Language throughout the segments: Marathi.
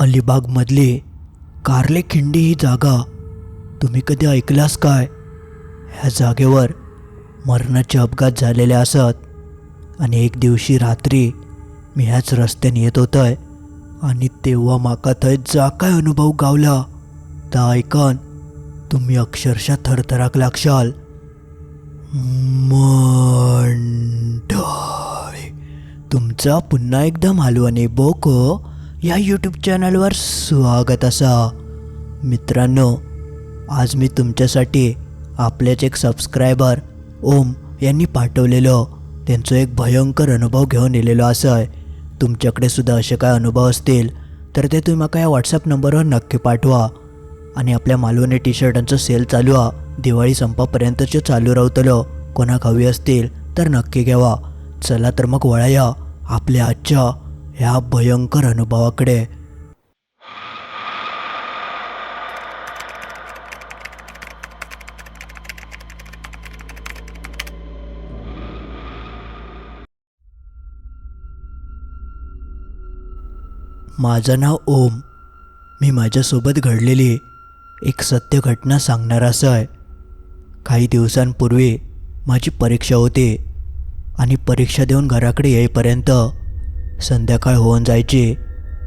अलिबागमधली कार्ले खिंडी ही जागा तुम्ही कधी ऐकलास काय? ह्या जागेवर मरणाचे अपघात झालेले असत आणि एक दिवशी रात्री मी ह्याच रस्त्याने येत होतोय आणि तेव्हा माका थंय जा काय अनुभव गावला? ता ऐकन तुम्ही अक्षरशः थरथराक लागशाल. मंडळी तुमचा पुन्हा एकदा मालवणी बोको. या यूट्यूब चॅनलवर स्वागत असा. मित्रांनो आज मी तुमच्यासाठी आपलेच एक सबस्क्रायबर ओम यांनी पाठवलेलं. त्यांचं एक भयंकर अनुभव घेऊन येलेलो असं आहे तुमच्याकडे सुद्धा असे काय अनुभव असतील तर ते तुम्ही माका या व्हॉट्सअप नंबरवर नक्की पाठवा. आणि आपल्या मालवणी टी शर्टांचं सेल चालू हा दिवाळी संपापर्यंतचे चालू राहतलो कोणाक हवी असतील तर नक्की घ्यावा चला तर मग वळाया. आपल्या आजच्या ह्या भयंकर अनुभवाकडे. माझं नाव ओम. मी माझ्यासोबत घडलेली एक सत्य घटना सांगणार असं आहे काही दिवसांपूर्वी माझी परीक्षा होती आणि परीक्षा देऊन घराकडे येईपर्यंत संध्याकाळ होऊन जायची.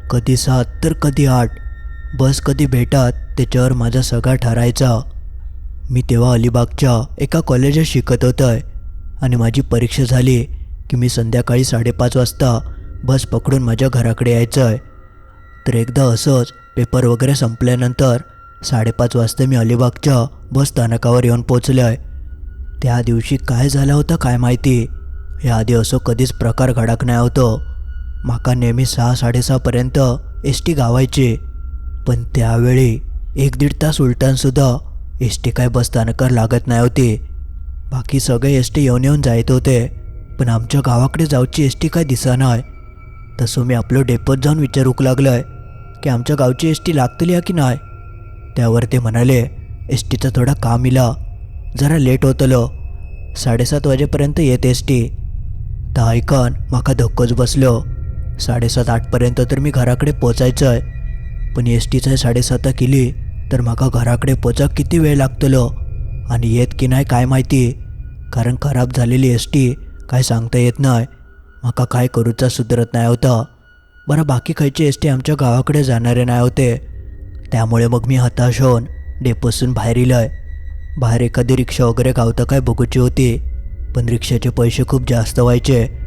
कधी सात तर कधी आठ. बस कधी भेटात त्याच्यावर माझा सगळा ठरायचा. मी तेव्हा अलिबागच्या एका कॉलेजात शिकत होतोय आणि माझी परीक्षा झाली की मी संध्याकाळी साडेपाच वाजता बस पकडून माझ्या घराकडे यायचं आहे तर एकदा असंच पेपर वगैरे संपल्यानंतर साडेपाच वाजता मी अलिबागच्या बस स्थानकावर येऊन पोचलो आहे त्या दिवशी काय झालं होतं काय माहिती? याआधी असं कधीच प्रकार घडक नाही होतं. माका नेहमी सहा साडेसहापर्यंत एस टी गावायची. पण त्यावेळी एक दीड तास उलटानसुद्धा एस टी काय बसस्थानकावर लागत नाही होती. बाकी सगळे एस टी येऊन येऊन जायत होते. पण आमच्या गावाकडे जाऊची एस टी काय दिसानाय तसं मी आपलं डेपोत जाऊन विचारूक लागलोय की आमच्या गावची एस टी लागतली की नाही त्यावर ते म्हणाले एस टीचा थोडा काम इला. जरा लेट होतलो. साडेसात वाजेपर्यंत येत एस टी. तर ऐकन माका धक्कोच बसलो. साडेसात आठपर्यंत तर मी घराकडे पोचायचं आहे. पण एस टीचं साडेसात केली तर म्हाका घराकडे पोचाक किती वेळ लागतलो? आणि येत की नाही काय माहिती? कारण खराब झालेली एस टी काय सांगता येत नाही. म्हाका काय करूचा सुधरत नाही होता. बरं बाकी खयची एस टी आमच्या गावाकडे जाणारे नाही होते. त्यामुळे मग मी हताश होऊन डेपोसून बाहेर इलंय. बाहेर एखादी रिक्षा वगैरे गावतं काय बघूची होती. पण रिक्षाचे पैसे खूप जास्त व्हायचे.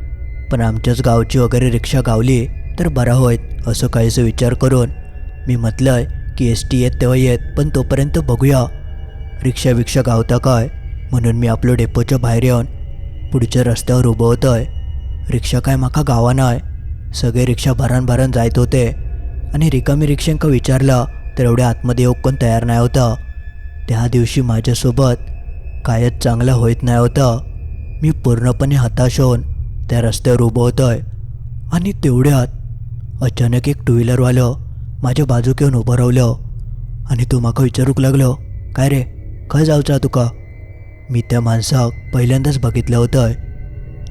पण आमच्याच गावची वगैरे रिक्षा गावली तर बरा होईत असं काहीसं विचार करून. मी म्हटलंय की एस टी येत तेव्हा येत पण तोपर्यंत बघूया. रिक्षा विक्षा गावता काय? म्हणून मी आपलं डेपोच्या बाहेर येऊन पुढच्या रस्त्यावर उभं होतोय. रिक्षा काय माका गावा नाय. सगळे रिक्षा भरान भरान जायत होते. आणि रिकामी रिक्षांका विचारलं तर एवढ्या आतमध्ये येऊ कोण तयार नाही होता. त्या दिवशी माझ्यासोबत कायच चांगलं होत नाही होतं. मी पूर्णपणे हताश होऊन त्या रस्त्यावर उभं होतोय. आणि तेवढ्यात अचानक एक टू व्हीलरवालं माझ्या बाजूक येऊन उभं रावलं आणि तू माका विचारूक लागलो काय रे? खंय जावचा तुका? मी त्या माणसाक पहिल्यांदाच बघितलं होतं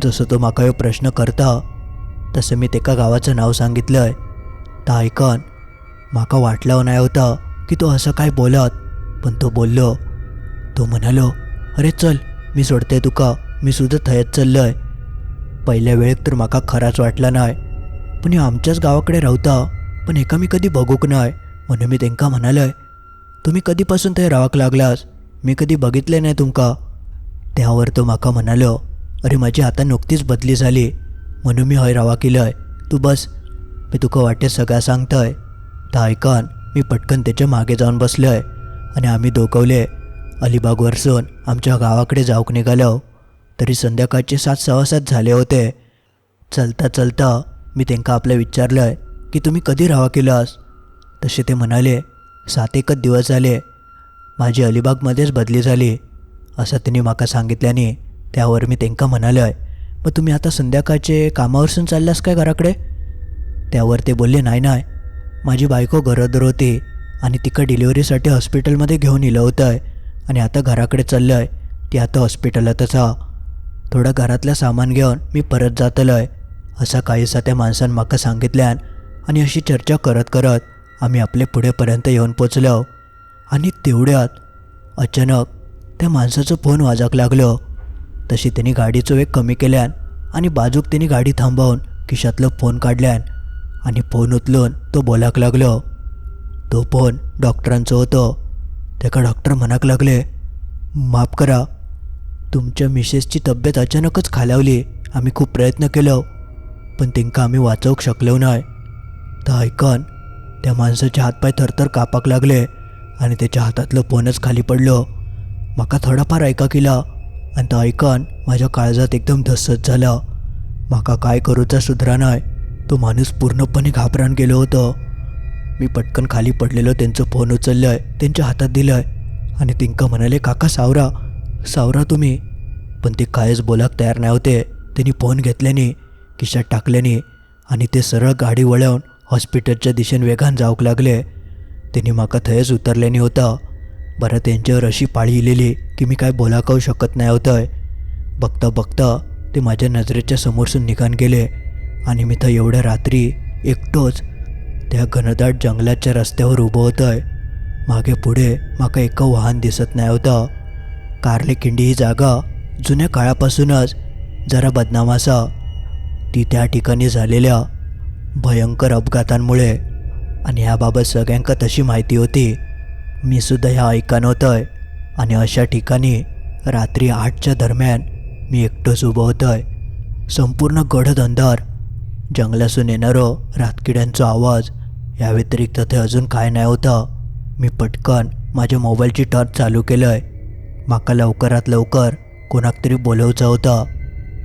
जसं तो माका ह्यो प्रश्न करता तसं मी तेका गावाचं नाव सांगितलंय. तर ऐकन माका वाटलं नाही होता की तो असं काय बोलत पण तो बोललो. तो म्हणालो अरे चल मी सोडते तुका. मी सुद्धा थयत आहे पहिल्या वेळेक तर म्हाका खराच वाटला नाय. पण ह्यो आमच्याच गावाकडे रावता पण एका मी कधी बघूक नाय म्हणून मी तेंका म्हणालोय तुम्ही कधीपासून थंय रावाक लागलास? मी कधी बघितले नाही तुमका. त्यावर तो म्हाका म्हणालो अरे माझी आता नुकतीच बदली झाली म्हणून मी हय रावा केलंय. तू बस मी तुका वाटेत सगळं सांगतय. तर ऐकन मी पटकन त्याच्यामागे जाऊन बसलोय आणि आम्ही दोकवले अलिबाग वरसून आमच्या गावाकडे जाऊक निघालो. तरी संध्याकाळचे सात सव्वा सात झाले होते. चलता चलता मी त्यांना आपलं विचारलंय की तुम्ही कधी रवा केलास? तसे ते म्हणाले सात एकच दिवस झाले. माझी अलिबागमध्येच बदली झाली. असं त्यांनी माका सांगितल्याने त्यावर मी त्यांना म्हणालोय मग तुम्ही आता संध्याकाळचे कामावरसून चाललास काय घराकडे? त्यावर ते बोलले नाही नाही. माझी बायको गरोदर होती आणि तिकडं डिलिव्हरीसाठी हॉस्पिटलमध्ये घेऊन इलं होतं आहे आणि आता घराकडे चाललं आहे ती आता हॉस्पिटलातच हा. थोडं घरातलं सामान घेऊन मी परत जातलोय. आहे असा काहीसा त्या माणसानं माका सांगितल्यान आणि अशी चर्चा करत करत आम्ही आपले पुढेपर्यंत येऊन पोचलो. आणि तेवढ्यात अचानक त्या माणसाचं फोन वाजाक लागलो. तशी त्यांनी गाडीचं वेग कमी केल्यान आणि बाजूक त्यांनी गाडी थांबवून खिशातलं फोन काढल्यान आणि फोन उचलून तो बोलाक लागलो. तो फोन डॉक्टरांचं होतो. तेका डॉक्टर म्हणाक लागले माफ करा तुमच्या मिसेसची तब्येत अचानकच खालावली. आम्ही खूप प्रयत्न केलो पण तेंका आम्ही वाचवूक शकलो नाही. तर ऐकन त्या माणसाचे हातपाय थरथर कापाक लागले आणि त्याच्या हातातलं फोनच खाली पडलो. माका थोडाफार ऐका केला आणि तो ऐकन माझ्या काळजात एकदम धस्सत झाला. माका काय करूचा सुधरा नाही तो माणूस पूर्णपणे घाबरान गेलो होतो. मी पटकन खाली पडलेलो त्यांचं फोन उचललंय त्यांच्या हातात दिलंय आणि तिंका म्हणाले काका सावरा सावरा तुम्ही. पण ते कायच बोलाक तयार नाही होते. त्यांनी फोन घेतल्याने खिशात टाकल्याने आणि ते सरळ गाडी वळवून हॉस्पिटलच्या दिशेने वेगान जाऊक लागले. त्यांनी माका थंयच उतरल्याने होता. बरं त्यांच्यावर अशी पाळी इलेली की मी काय बोलाकावू शकत नाही होतंय. बघता बघता ते माझ्या नजरेच्या समोरसून निघान गेले आणि मी तर एवढ्या रात्री एकटोच त्या घनदाट जंगलाच्या रस्त्यावर उभं होतंय. मागे पुढे माका एक वाहन दिसत नाही होतं. कार्ले किंडी ही जागा जुन्या काळापासूनच जरा बदनाम असा ती त्या ठिकाणी झालेल्या भयंकर अपघातांमुळे आणि ह्याबाबत सगळ्यांका तशी माहिती होती. मी सुद्धा ह्या ऐका नव्हतंय आणि अशा ठिकाणी रात्री आठच्या दरम्यान मी एकटंच उभं होतंय. संपूर्ण गडद अंधार जंगलासून येणारो रातकिड्यांचा आवाज या व्यतिरिक्त ते अजून काय नाही होतं. मी पटकन माझ्या मोबाईलची टॉर्च चालू केलं आहे माका लवकरात लवकर कोणाक तरी बोलवचं होतं.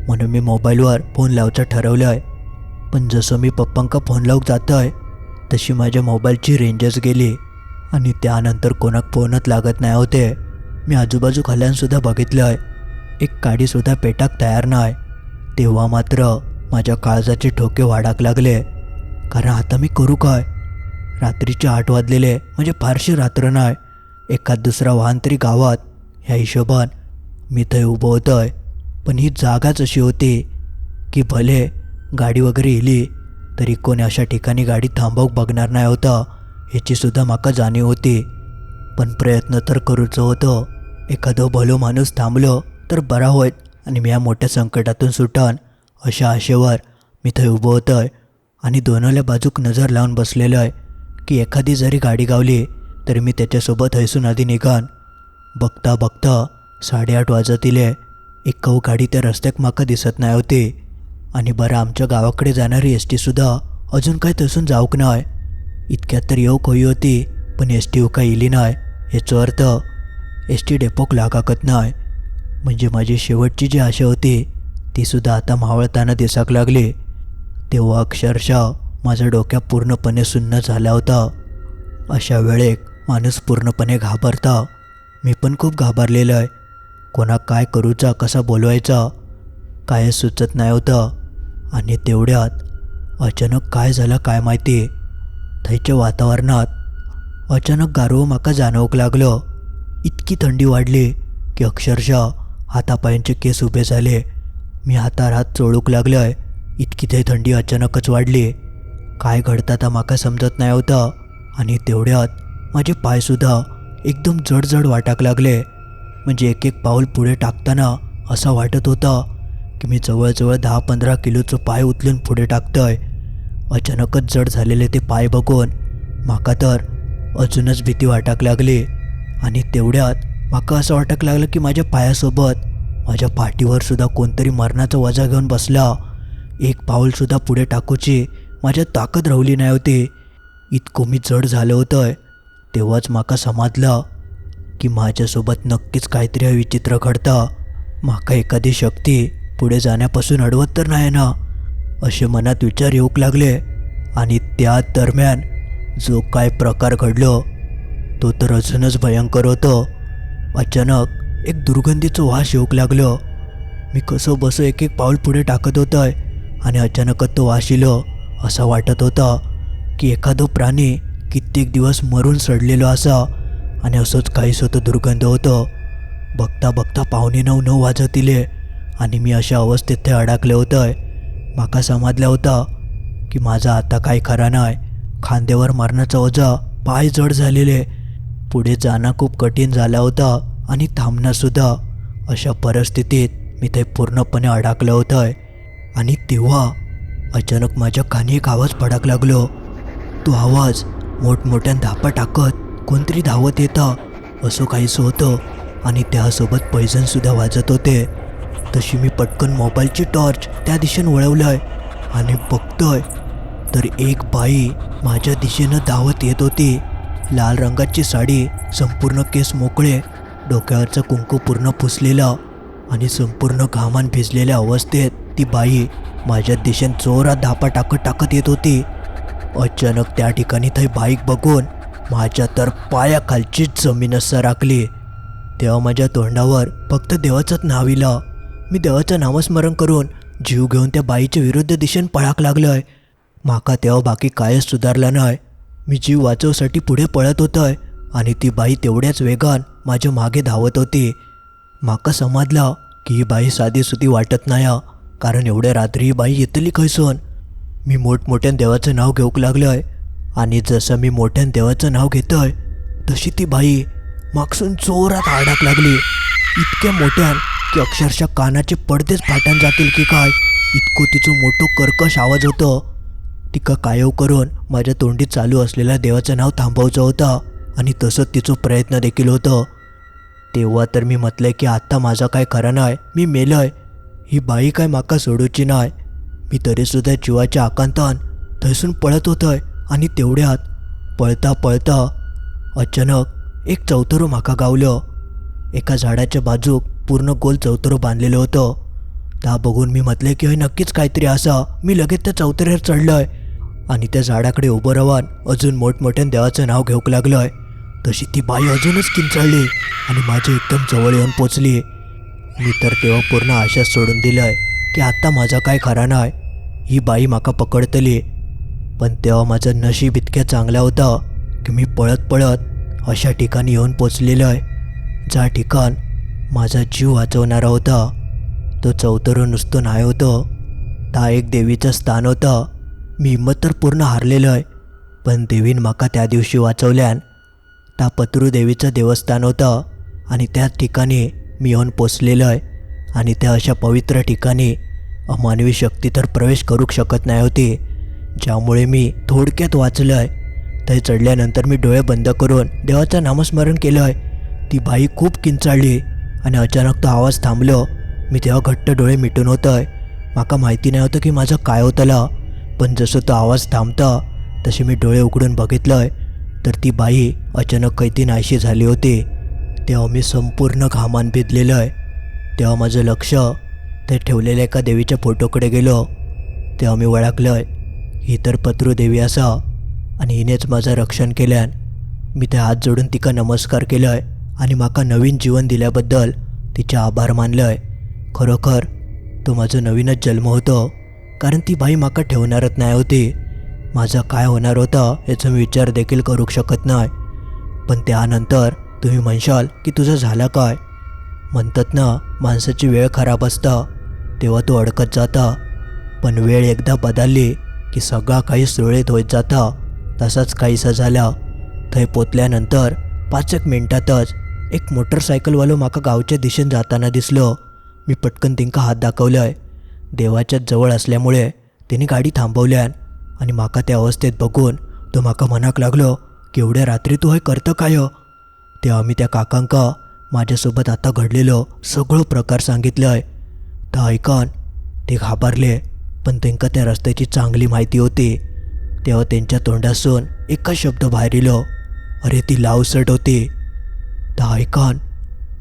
म्हणून मी मोबाईलवर फोन लावचं ठरवलंय. पण जसं मी पप्पांका फोन लावूक जातोय तशी माझ्या मोबाईलची रेंजच गेली आणि त्यानंतर कोणाक फोनच लागत नाही होते. मी आजूबाजू खाल्यांसुद्धा बघितलंय. एक काडीसुद्धा पेटाक तयार नाही. तेव्हा मात्र माझ्या काळजाचे ठोके वाढाक लागले. कारण आता मी करू काय? रात्रीचे आठ वाजलेले म्हणजे फारशी रात्र नाही. एखाद दुसरा वाहन तरी गावात. ह्या हिशोबान मी थंय उभं होतोय. पण ही जागाच अशी होती की भले गाडी वगैरे इली तरी कोणी अशा ठिकाणी गाडी थांबवूक बघणार नाही होता याचीसुद्धा माका जाणीव होती. पण प्रयत्न तर करूचं होतं. एखादं भलो माणूस थांबलो तर बरा होईत आणि मी या मोठ्या संकटातून सुटन अशा आशेवर मी थंय उभं होतोय आणि दोनाल्या बाजूक नजर लावून बसलेलो आहे की एखादी जरी गाडी गावली तरी मी त्याच्यासोबत हैसून आधी निघान. बघता बघता साडेआठ वाजतीले एक कऊ गाडी त्या रस्त्याक माका दिसत नाही होती. आणि बरं आमच्या गावाकडे जाणारी एस टीसुद्धा अजून काय तसून जाऊक नाही इतक्यात तर येऊक होई होती पण एस टी उका हो येली नाही याचा अर्थ एस टी डेपोक लागाकत नाही म्हणजे माझी शेवटची जी आशा होती तीसुद्धा आता मावळताना दिसाक लागली. तेव्हा अक्षरशः माझा डोक्या पूर्णपणे सुन्न झाला होता. अशा वेळेक माणूस पूर्णपणे घाबरता मी पण खूप घाबरलेलो आहे. कोणाक काय करूचा कसा बोलवायचा काय सुचत नाही होतं. आणि तेवढ्यात अचानक काय झालं काय माहिती? थंयच्या वातावरणात अचानक गारवं म्हाका जाणवूक लागलं. इतकी थंडी वाढली की अक्षरशः हातापायांचे केस उभे झाले. मी हातार हात चोळूक लागलोय. इतकी ते थंडी अचानकच वाढली. काय घडतं तर म्हाका समजत नाही होतं. आणि तेवढ्यात माझे पायसुद्धा एकदम जड वाटाक लागले. म्हणजे एक एक पाऊल पुढे टाकताना असं वाटत होतं की मी जवळजवळ दहा पंधरा किलोचं पाय उचलून पुढे टाकतोय. अचानकच जड झालेले ते पाय बघून माका तर अजूनच भीती वाटाक लागली. आणि तेवढ्यात माका असं वाटाक लागलं की माझ्या पायासोबत माझ्या पाठीवर सुद्धा कोणतरी मरणाचा वजा घेऊन बसला. एक पाऊलसुद्धा पुढे टाकूची माझ्या ताकद रावली नाही होती इतकं मी जड झालं होतं तेव्हाच माका समजलं की माझ्यासोबत नक्कीच काहीतरी विचित्र घडतं. माका एखादी शक्ती पुढे जाण्यापासून अडवत तर नाही ना असे मनात विचार येऊक लागले. आणि त्या दरम्यान जो काय प्रकार घडलो तो तर अजूनच भयंकर होतो. अचानक एक दुर्गंधीचं वास येऊक लागलो. मी कसं बसं एक एक पाऊल पुढे टाकत होतं आणि अचानकच तो वास येलो असं वाटत होता की एखादं प्राणी कित्येक दिवस मरून सडलेलो असा आणि असंच काहीच होतं दुर्गंध होतं. बघता बघता पावणे नऊ नऊ वाजतिले आणि मी अशा अवस्थेत ते अडकले होतंय. माका समजलं होतं की माझा आता काही खरा नाही खांद्यावर मारण्याचा ओझा पाय जड झालेले. पुढे जाणं खूप कठीण झाला होता आणि थांबणंसुद्धा अशा परिस्थितीत मी ते पूर्णपणे अडकलं होतं आणि तेव्हा अचानक माझ्या कानी एक आवाज पडाक लागलो. तो आवाज मोठमोठ्या धापा टाकत कोणतरी धावत येतं. असं काहीसं होतं आणि त्यासोबत पैजनसुद्धा वाजत होते. तशी मी पटकन मोबाईलची टॉर्च त्या दिशेनं वळवलंय आणि बघतोय. तर एक बाई माझ्या दिशेनं धावत येत होती. लाल रंगाची साडी संपूर्ण केस मोकळे डोक्यावरचं कुंकू पूर्ण पुसलेलं आणि संपूर्ण घामान भिजलेल्या अवस्थेत ती बाई माझ्या दिशेनं जोरात धापा टाकत टाकत येत होती. अचानक त्या ठिकाणी थंय बाईक बघून माझ्या तर पायाखालचीच जमीन सराकली तेव्हा माझ्या तोंडावर फक्त देवाचंच नाव इलं. मी देवाचं नामस्मरण करून जीव घेऊन त्या बाईच्या विरुद्ध दिशेन पळाक लागलोय. माका तेव्हा बाकी कायच सुधारला नाही. मी जीव वाचवसाठी पुढे पळत होतोय आणि ती बाई तेवढ्याच वेगान माझ्या मागे धावत होती. माका समजलं की ही बाई साधी सुधी वाटत नाही कारण एवढ्या रात्री ही बाई येतली खैसून? मी मोठमोठ्यान देवाचं नाव घेऊक आहे आणि जसं मी मोठ्यान देवाचं नाव घेतो आहे तशी ती बाई मागसून जोरात आडाक लागली. इतक्या मोठ्यान की अक्षरशः कानाचे पडदेच फाटान जातील की काय इतकं तिचं मोठं कर्कश आवाज होतं. तिका कायव करून माझ्या तोंडी चालू असलेल्या देवाचं नाव थांबवायचं होतं आणि तसंच तिचं प्रयत्न देखील होतं. तेव्हा तर मी म्हटलंय की आत्ता माझा काय खरं नाही मी मेलं आहे ही बाई काय माका सोडूची नाही. मी तरीसुद्धा जीवाच्या आकांतान थैसून पळत होतोय आणि तेवढ्यात पळता पळता अचानक एक चौतरो माका गावलं. एका झाडाच्या बाजूक पूर्ण गोल चौतरो बांधलेलं होतं. त्या बघून मी म्हटलंय की हय नक्कीच काहीतरी असा. मी लगेच त्या चौथऱ्यावर चढलोय. आणि त्या झाडाकडे उभं राहून अजून मोठमोठ्यान देवाचं नाव घेऊक लागलोय. तशी ती बाई अजूनच किंचाळली आणि माझी एकदम जवळ येऊन पोचली. मी तर तेव्हा पूर्ण आशा सोडून दिलंय की आत्ता माझा काय खरा नाही ही बाई माका पकडतली. पण तेव्हा माझं नशीब इतक्या चांगला होता की मी पळत पळत अशा ठिकाणी येऊन पोचलेलो आहे ज्या ठिकाण माझा जीव वाचवणारा होता. तो चौतरो नुसतं नाही होतं. ता एक देवीचं स्थान होतं. मी हिंमत तर पूर्ण हारलेलो आहे पण देवीन माका त्या दिवशी वाचवल्यान ता पत्रू देवीचं देवस्थान होतं आणि त्या ठिकाणी मी येऊन पोचलेलो आहे आणि त्या अशा पवित्र ठिकाणी अमानवी शक्ती तर प्रवेश करू शकत नाही होती. ज्यामुळे मी थोडक्यात वाचलं आहे ते चढल्यानंतर मी डोळे बंद करून देवाचं नामस्मरण केलं आहे ती बाई खूप किंचाळली आणि अचानक तो आवाज थांबलो. मी तेव्हा घट्ट डोळे मिटून होतंय. माका माहिती नाही होतं की माझं काय होतलं. पण जसं तो आवाज थांबता तसे मी डोळे उघडून बघितलंय. तर ती बाई अचानक कैती नाहीशी झाली होती. तेव्हा मी संपूर्ण घामान भिजलेलं आहे तेव्हा माझं लक्ष ते ठेवलेल्या एका देवीच्या फोटोकडे गेलो. तेव्हा मी ओळखलं ही तर पत्रू देवी असा आणि हिनेच माझं रक्षण केल्यान मी ते हात जोडून तिका नमस्कार केलंय आणि माका नवीन जीवन दिल्याबद्दल तिचे आभार मानलंय. खरोखर तो माझं नवीनच जन्म होतो कारण ती बाई माका ठेवणारच नाही होती. माझा काय होणार होता याचा मी विचार देखील करू शकत नाही. पण त्यानंतर तुम्ही म्हणशाल की तुझं झालं काय? म्हणतात ना माणसाची वेळ खराब असता. तेव्हा तो अडकत जाता. पण वेळ एकदा बदलली की सगळा काही सुरळीत होत जाता. तसाच काहीसा झाला. थंय पोचल्यानंतर पाच एक मिनटातच एक मोटरसायकलवालो माका गावच्या दिशेन जाताना दिसलो. मी पटकन तिंका हात दाखवलंय. देवाच्या जवळ असल्यामुळे तिने गाडी थांबवल्यान आणि माका त्या अवस्थेत बघून तो माका मनाक लागलो की एवढ्या रात्री तू हे करतं काय? तेव्हा मी त्या काकांका माझ्यासोबत आता घडलेलं सगळं प्रकार सांगितलं आहे तर ऐकन. ते घाबरले पण त्यांका त्या रस्त्याची चांगली माहिती होती. तेव्हा त्यांच्या तोंडासून एकच शब्द बाहेर येलो. अरे ती लावसट होती. तर ऐकन.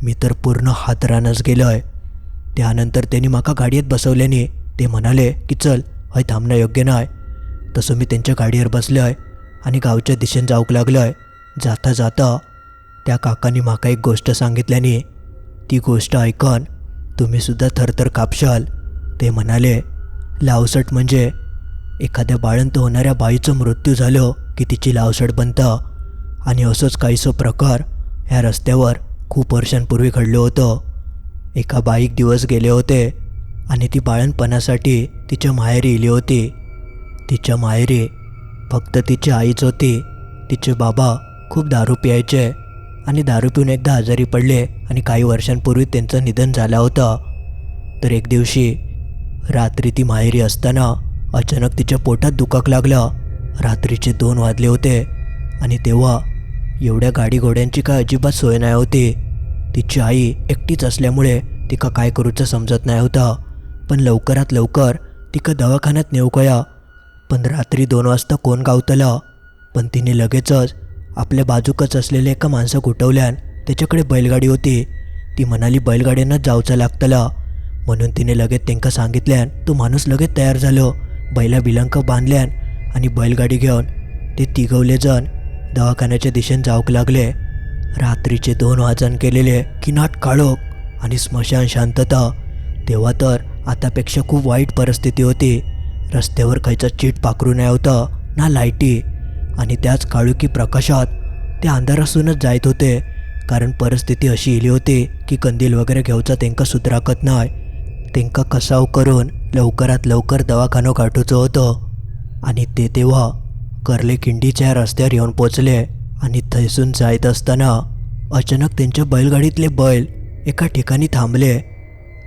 मी तर पूर्ण हातरानच गेलोय. त्यानंतर त्यांनी माका गाडीत बसवल्याने ते म्हणाले की चल हय थांबणं योग्य नाही तसं मी त्यांच्या गाडीवर बसलो आहे आणि गावच्या दिशेनं जाऊक लागलो आहे जाता जाता त्या काकांनी माका एक गोष्ट सांगितल्याने. ती गोष्ट ऐकन तुम्ही सुद्धा थरथर कापशाल. ते म्हणाले लावसट म्हणजे एखाद्या बाळंत होणाऱ्या बाईचं मृत्यू झालं की तिची लावसट बनतं. आणि असंच काहीसं प्रकार ह्या रस्त्यावर खूप वर्षांपूर्वी घडलं होतं. एका बाईक दिवस गेले होते आणि ती बाळणपणासाठी तिच्या माहेरी इली होती. तिच्या माहेरी फक्त तिची आईच होती. तिचे बाबा खूप दारू प्यायचे. आणि दारू पिऊन एकदा आजारी पडले आणि काही वर्षांपूर्वी त्यांचं निधन झालं होतं. तर एक दिवशी रात्री ती माहेरी असताना अचानक तिच्या पोटात दुखाक लागलं. रात्रीचे दोन वाजले होते आणि तेव्हा एवढ्या गाडी घोड्यांची काय अजिबात सोय नाही होती. तिची आई एकटीच असल्यामुळे तिका काय करूचं समजत नाही होतं. पण लवकरात लवकर तिका दवाखान्यात नेऊ कया पण रात्री दोन वाजता कोण गावतलं? पण तिने लगेचच आपल्या बाजूकच असलेल्या एका माणसाक उठवल्यान त्याच्याकडे बैलगाडी होती. ती म्हणाली बैलगाडीनंच जावचं लागतलं. म्हणून तिने लगेच त्यांना सांगितल्यान तो माणूस लगेच तयार झालो. बैला बिलंक बांधल्यान आणि बैलगाडी घेऊन ते तिघवले जण दवाखान्याच्या दिशेने जाऊक लागले. रात्रीचे दोन वाजन केलेले किनाट काळोख आणि स्मशान शांतता तेव्हा तर आतापेक्षा खूप वाईट परिस्थिती होती. रस्त्यावर खायचं चीट पाखरू नाही होतं ना लाईटी आणि त्याच काळुकी प्रकाशात ते अंधारासूनच जायत होते. कारण परिस्थिती अशी इली होती की कंदील वगैरे घेऊचा तेंका सुधराकत नाही. तेंका कसाव करून लवकरात लवकर दवाखानो गाठूचं होतं. आणि ते तेव्हा कर्ले खिंडीच्या रस्त्यावर येऊन पोचले आणि थैसून जायत असताना अचानक त्यांच्या बैलगाडीतले बैल एका ठिकाणी थांबले.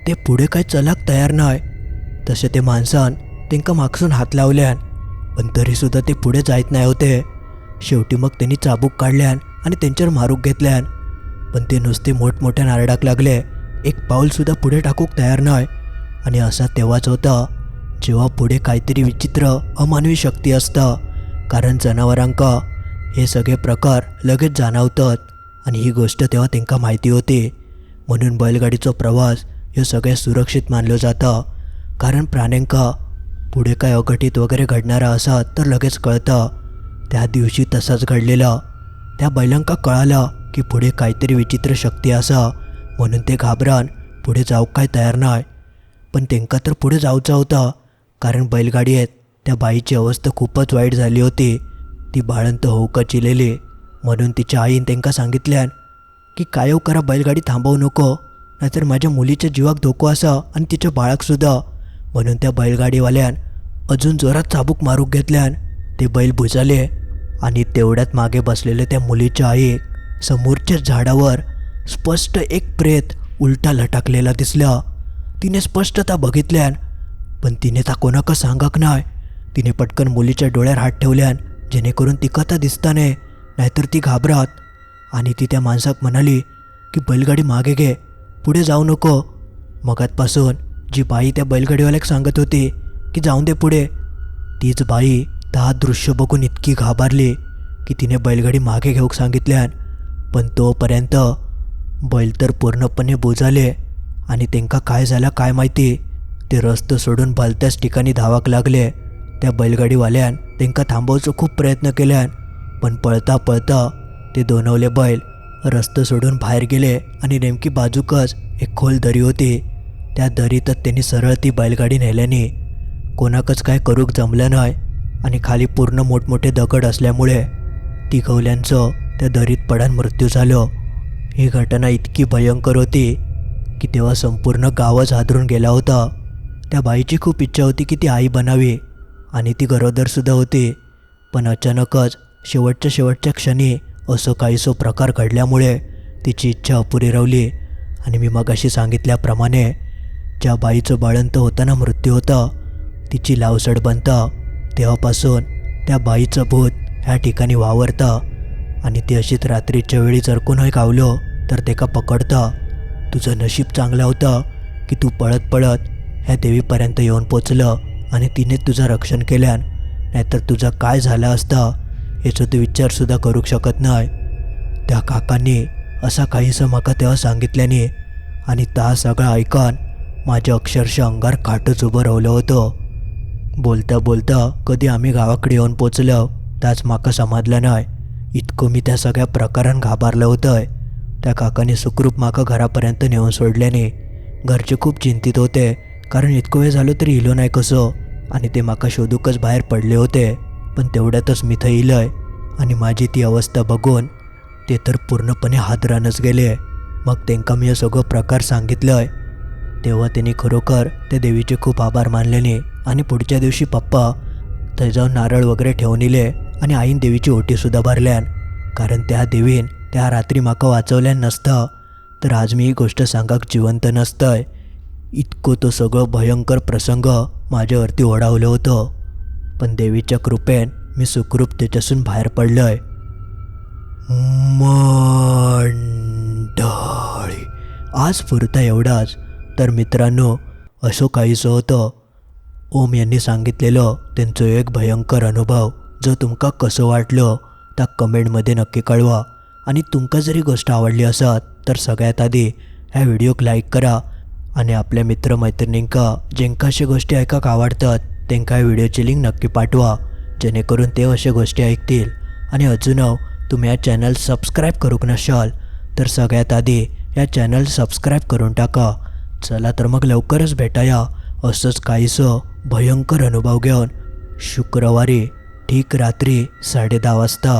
ते पुढे काय चलाक तयार नाही. तसे ते माणसान तेंका मागसून हात लावल्यान पण तरीसुद्धा ते पुढे जायत नाही होते. शेवटी मग त्यांनी चाबूक काढल्यान आणि त्यांच्यावर मारूक घेतल्यान. पण ते नुसते मोठमोठ्या नारडाक लागले. एक पाऊलसुद्धा पुढे टाकूक तयार नाही. आणि असा तेव्हाच होता जेव्हा पुढे काहीतरी विचित्र अमानवी शक्ती असतं. कारण जनावरांका हे सगळे प्रकार लगेच जाणवतात. आणि ही गोष्ट तेव्हा त्यांना माहिती होती. म्हणून बैलगाडीचा प्रवास हे सगळे सुरक्षित मानलं जातं. कारण प्राण्यांका पुढे काय अघटित वगैरे घडणारा असा तर लगेच कळतं. त्या दिवशी तसाच घडलेला. त्या बैलांका कळालं की पुढे काहीतरी विचित्र शक्ती असा. म्हणून ते घाबरान पुढे जाऊ काय तयार नाही पण त्यांका तर पुढे जाऊचा होता. कारण बैलगाडी आहेत त्या बाईची अवस्था खूपच वाईट झाली होती. ती बाळंत होऊ का चिलेली. म्हणून तिच्या आईन त्यांका सांगितल्यान की काय हो करा बैलगाडी थांबवू नको. नाहीतर माझ्या मुलीच्या जीवाक धोको असा आणि तिच्या बाळाकसुद्धा म्हणून त्या बैलगाडीवाल्यान अजून जोरात चाबूक मारूक घेतल्यान ते बैल भुजाले आणि तेवढ्यात मागे बसलेले त्या मुलीच्या आई समोरच्या झाडावर स्पष्ट एक प्रेत उलटा लटाकलेला दिसला. तिने स्पष्टता बघितल्यान पण तिने ता कोणाक सांगाक नाही तिने पटकन मुलीच्या डोळ्यावर हात ठेवल्यान जेणेकरून तिका ता दिसता नये नाहीतर ती घाबरात आणि ती त्या माणसाक म्हणाली की बैलगाडी मागे घे पुढे जाऊ नको. मगातपासून जी बाई त्या बैलगाडीवाल्याक सांगत होती की जाऊन दे पुढे. तीच बाई दहा दृश्य बघून इतकी घाबरली की तिने बैलगाडी मागे घेऊक सांगितल्यान पण तोपर्यंत बैल तर पूर्णपणे बुजाले आणि त्यांका काय झालं काय माहिती. ते रस्तो सोडून भलत्याच ठिकाणी धावाक लागले. त्या बैलगाडीवाल्यान त्यांका थांबवचं खूप प्रयत्न केल्यान पण पळता पळता ते दोनवले बैल रस्तो सोडून बाहेर गेले आणि नेमकी बाजूकच एक खोल दरी होती. त्या दरीतच त्यांनी सरळ ती बैलगाडी नेल्याने कोणाकच काय करूक जमलं नाही आणि खाली पूर्ण मोठमोठे दगड असल्यामुळे तिघवल्यांचं त्या दरीत पडान मृत्यू झालं. ही घटना इतकी भयंकर होती की तेव्हा संपूर्ण गावच हादरून गेला होता. त्या बाईची खूप इच्छा होती की ती आई बनावी आणि ती गरोदरसुद्धा होती. पण अचानकच शेवटच्या शेवटच्या क्षणी असं काहीसो प्रकार घडल्यामुळे तिची इच्छा अपुरी रावली आणि मी मगाशी सांगितल्याप्रमाणे ज्या बाईचं बाळंत होताना मृत्यू होता तिची लावसड बनता. तेव्हापासून त्या बाईचं भूत ह्या ठिकाणी वावरतं. आणि ती अशीच रात्रीच्या वेळी जर कोणी गावलो तर ते का पकडता? तुझं नशीब चांगलं होतं की तू पळत पळत ह्या देवीपर्यंत येऊन पोचलं आणि तिने तुझं रक्षण केल्यान नाहीतर तुझं काय झालं असता याचा तू विचारसुद्धा करू शकत नाही. त्या काकांनी असा काहीसं माका तेव्हा सांगितल्याने आणि ता सगळं ऐकून माझ्या अक्षरशः अंगार काटच उभं राहिलं होतं. बोलता बोलता कधी आम्ही गावाकडे येऊन पोचलो त्याच माका समाधलं नाही. इतकं मी त्या सगळ्या प्रकारान घाबरलं होतं त्या काकाने सुखरूप माका घरापर्यंत नेऊन सोडल्याने घरचे खूप चिंतित होते कारण इतकं वेळ झालं तरी इलो नाही कसं. आणि ते माका शोधूकच बाहेर पडले होते पण तेवढ्यातच मी थं इलंय. आणि माझी ती अवस्था बघून ते तर पूर्णपणे हादरानच गेले. मग त्यांका मी हे सगळं प्रकार सांगितलंय. तेव्हा त्यांनी खरोखर त्या देवीचे खूप आभार मानल्याने आणि पुढच्या दिवशी पप्पा थंय जाऊन नारळ वगैरे ठेवून इले आणि आईन देवीची ओटीसुद्धा भरल्यान. कारण त्या देवीन त्या रात्री म्हाका वाचवल्यान नसतं. तर आज मी ही गोष्ट सांगाक जिवंत नसतंय. इतको तो सगळं भयंकर प्रसंग माझ्यावरती ओढावलं होतं. पण देवीच्या कृपेन मी सुखरूप त्याच्यासून बाहेर पडलोय. मंडळी आज पुरता एवढाच. तर मित्रांनो असं काहीसं होतं. ओम यांनी सांगितलेलं त्यांचं एक भयंकर अनुभव जो तुमका कसं वाटलं त्या कमेंटमध्ये नक्की कळवा. आणि तुमका जरी गोष्ट आवडली असत तर सगळ्यात आधी ह्या व्हिडिओक लाईक करा. आणि आपल्या मित्रमैत्रिणींका जेंका अशा गोष्टी ऐकाक आवडतात तेंका ह्या व्हिडिओची लिंक नक्की पाठवा. जेणेकरून ते अशा गोष्टी ऐकतील. आणि अजून तुम्ही या चॅनल सबस्क्राईब करूक नशाल तर सगळ्यात आधी या चॅनल सबस्क्राईब करून टाका. चला तर मग लवकरच भेटाया. असंच काहीसं भयंकर अनुभव घेऊन शुक्रवारी ठीक रात्री साडे दहा वाजता